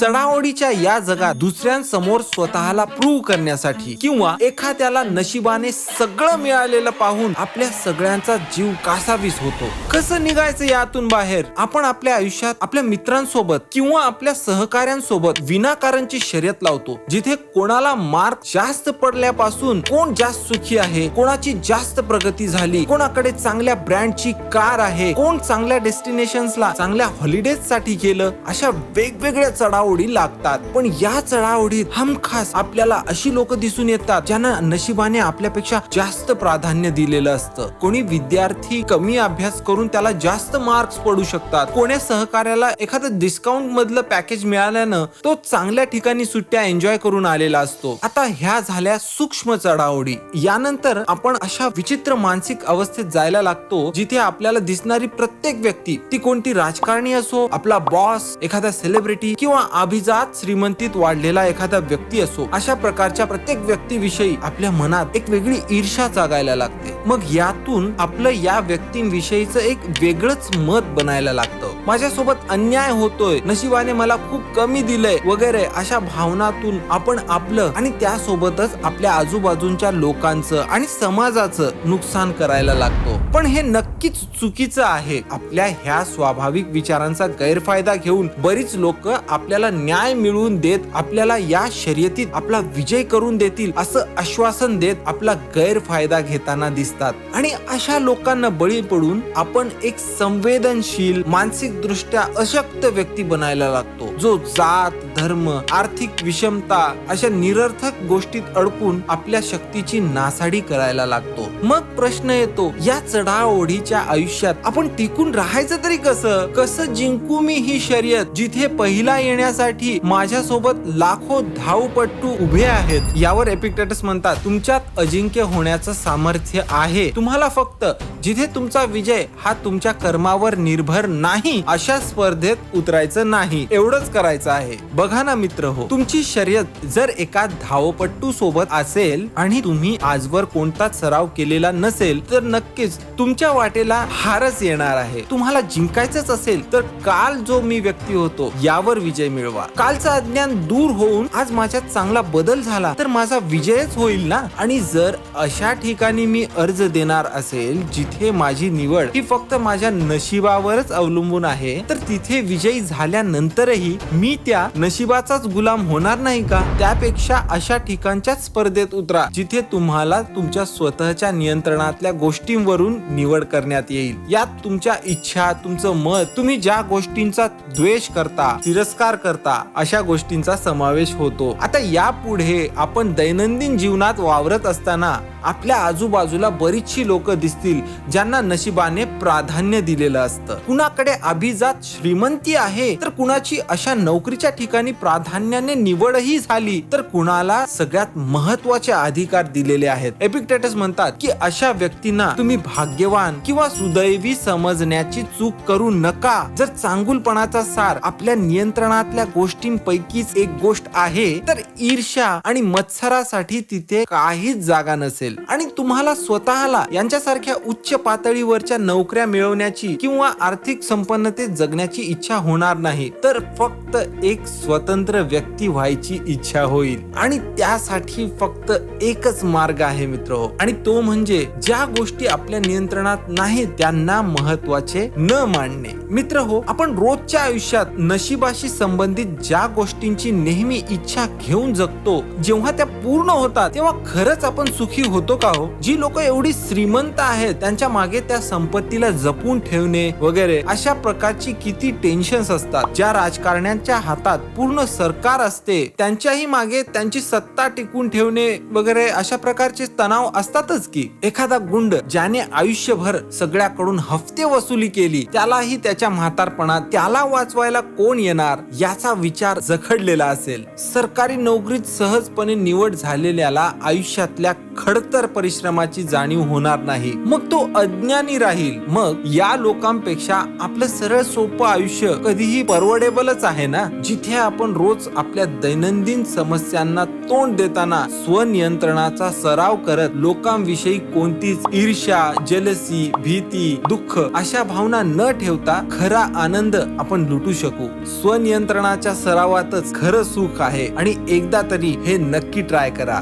चढाओढीच्या या जगात दुसऱ्यांसमोर स्वतःला प्रूव्ह करण्यासाठी किंवा एखाद्याला नशिबाने सगळं मिळालेलं पाहून आपल्या सगळ्यांचा जीव कासावीस होतो. कसं निघायचं यातून बाहेर? आपण आपल्या आयुष्यात आपल्या मित्रांसोबत किंवा आपल्या सहकाऱ्यांसोबत विनाकारणची शर्यत लावतो. जिथे कोणाला मार्क जास्त पडल्यापासून कोण जास्त सुखी आहे कोणाची जास्त प्रगती झाली कोणाकडे चांगल्या ब्रँडची कार आहे कोण चांगल्या डेस्टिनेशन्सला चांगल्या हॉलिडेजसाठी गेलं अशा वेगवेगळ्या चढाव चढाओढी लागतात. पण या चढाओढीत हमखास आपल्याला अशी लोक दिसून येतात ज्यांना नशिबाने आपल्यापेक्षा जास्त प्राधान्य दिलेलं असतं. कोणी विद्यार्थी कमी अभ्यास करून त्याला जास्त मार्क्स पडू शकतात. कोण्या सहकार्याला एखादं डिस्काउंट मधलं पॅकेज मिळाल्यानं तो चांगल्या ठिकाणी सुट्ट्या एन्जॉय करून आलेला असतो. आता ह्या झाल्या सूक्ष्म चढाओढी. यानंतर आपण अशा विचित्र मानसिक अवस्थेत जायला लागतो जिथे आपल्याला दिसणारी प्रत्येक व्यक्ती ती कोणती राजकारणी असो आपला बॉस एखादा सेलिब्रिटी किंवा अभिजात श्रीमंतीत वाढलेला एखादा व्यक्ती असो अशा प्रकारच्या प्रत्येक व्यक्तीविषयी आपल्या मनात एक वेगळी ईर्षा जागायला लागते. मग यातून आपलं या व्यक्तींविषयीचं एक वेगळंच मत बनायला लागतं. माझ्यासोबत अन्याय होतोय नशिबाने मला खूप कमी दिलंय वगैरे अशा भावनातून आपण आपलं आणि त्यासोबतच आपल्या आजूबाजूच्या लोकांचं आणि समाजाचं नुकसान करायला लागतो. पण हे नक्कीच चुकीचं आहे. आपल्या ह्या स्वाभाविक विचारांचा गैरफायदा घेऊन बरीच लोक आपल्याला न्याय मिळवून देत आपल्याला या शर्यतीत आपला विजय करून देतील असं आश्वासन देत आपला गैरफायदा घेताना दिसतात. आणि अशा लोकांना बळी पडून आपण एक संवेदनशील मानसिक दृष्ट्या अशक्त व्यक्ती बनायला लागतो. जो जात धर्म आर्थिक विषमता अशा निरर्थक गोष्टीत अडकून आपल्या शक्तीची नासाडी करायला लागतो. मग प्रश्न येतो या चढाओढीच्या आयुष्यात आपण टिकून राहायचं तरी कसं? कसं जिंकू मी ही शर्यत जिथे पहिला येण्यासाठी माझ्यासोबत लाखो धावपट्टू उभे आहेत? यावर एपिक्टेटस म्हणतात तुमच्यात अजिंक्य होण्याचं सामर्थ्य आहे. तुम्हाला फक्त जिथे तुमचा विजय हा तुमच्या कर्मावर निर्भर नाही अशा स्पर्धेत उतरायचं नाही एवढंच करायचं आहे. बघा ना मित्र हो तुमची शर्यत जर एका धावपट्टू सोबत असेल आणि तुम्ही आजवर कोणताच सराव केलेला नसेल तर नक्कीच तुमच्या वाटेला हारच येणार आहे. तुम्हाला जिंकायचंच असेल तर काल जो मी व्यक्ती होतो यावर विजय मिळवा. कालचं अज्ञान दूर होऊन आज माझ्यात चांगला बदल झाला तर माझा विजयच होईल ना? आणि जर अशा ठिकाणी मी अर्ज देणार असेल जिथे माझी निवड ही फक्त माझ्या नशिबावरच अवलंबून आहे तर तिथे विजयी झाल्यानंतरही मी त्या नशिबाचाच गुलाम होणार नाही का? त्यापेक्षा अशा ठिकाणच्या स्पर्धेत उतरा जिथे तुम्हाला तुमच्या स्वतःच्या नियंत्रणातल्या गोष्टींवरून निवड करण्यात येईल. यात तुमच्या इच्छा तुमचं मत तुम्ही ज्या गोष्टींचा द्वेष करता तिरस्कार करता अशा गोष्टींचा समावेश होतो. आता यापुढे आपण दैनंदिन जीवनात वावरत असताना आपल्या आजूबाजूला बरीचशी लोक दिसतील ज्यांना नशिबाने प्राधान्य दिलेलं असतं. कुणाकडे अभिजात श्रीमंती आहे तर कुणाची अशा नोकरीच्या ठिकाणी प्राधान्याने निवडही झाली तर कुणाला सगळ्यात महत्त्वाचे अधिकार दिलेले आहेत. एपिक्टेटस म्हणतात की अशा व्यक्तींना तुम्ही भाग्यवान किंवा सुदैवी समजण्याची चूक करू नका. जर चांगुलपणाचा सार आपल्या नियंत्रणातल्या गोष्टींपैकीच एक गोष्ट आहे तर ईर्ष्या आणि मत्सरासाठी तिथे काहीच जागा नसेल. आणि तुम्हाला स्वतःला यांच्यासारख्या उच्च पातळीवरच्या नोकऱ्या मिळवण्याची किंवा आर्थिक संपन्नतेत जगण्याची इच्छा होणार नाही तर फक्त एक स्वतंत्र व्यक्ती व्हायची इच्छा होईल. आणि त्यासाठी फक्त एकच मार्ग आहे मित्र. हो आणि तो म्हणजे ज्या गोष्टी आपल्या नियंत्रणात नाही त्यांना महत्त्वाचे न मानणे. मित्र हो आपण रोजच्या आयुष्यात नशिबाशी संबंधित ज्या गोष्टींची नेहमी इच्छा घेऊन जगतो जेव्हा त्या पूर्ण होतात तेव्हा खरंच आपण सुखी होतो का हो? जी लोक एवढी श्रीमंत आहेत त्यांच्या मागे त्या संपत्तीला जपून ठेवणे वगैरे अशा प्रकारची किती टेन्शन्स असतात. ज्या राजकारण्यांच्या हातात पूर्ण सरकार असते त्यांच्याही मागे त्यांची सत्ता टिकून ठेवणे वगैरे अशा प्रकारचे तणाव असतातच की. एखादा गुंड ज्याने आयुष्यभर सगळ्याकडून हफ्ते वसुली केली त्यालाही त्याच्या म्हातारपणात त्याला वाचवायला कोण येणार याचा विचार जखडलेला असेल. सरकारी नोकरीत सहजपणे निवड झालेल्याला आयुष्यातल्या खडतर परिश्रमाची जाणीव होणार नाही. मग तो अज्ञानी राहील. मग या लोकांपेक्षा आपलं सरळ सोपं आयुष्य कधीही परवडेबलच आहे ना? जिथे आपण रोज आपल्या दैनंदिन समस्यांना तोंड देताना स्वनियंत्रणाचा सराव करत लोकांविषयी कोणतीच ईर्ष्या जलसी भीती दुःख अशा भावना न ठेवता खरा आनंद आपण लुटू शकू. स्वनियंत्रणाच्या सरावातच खरं सुख आहे. आणि एकदा तरी हे नक्की ट्राय करा.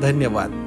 धन्यवाद.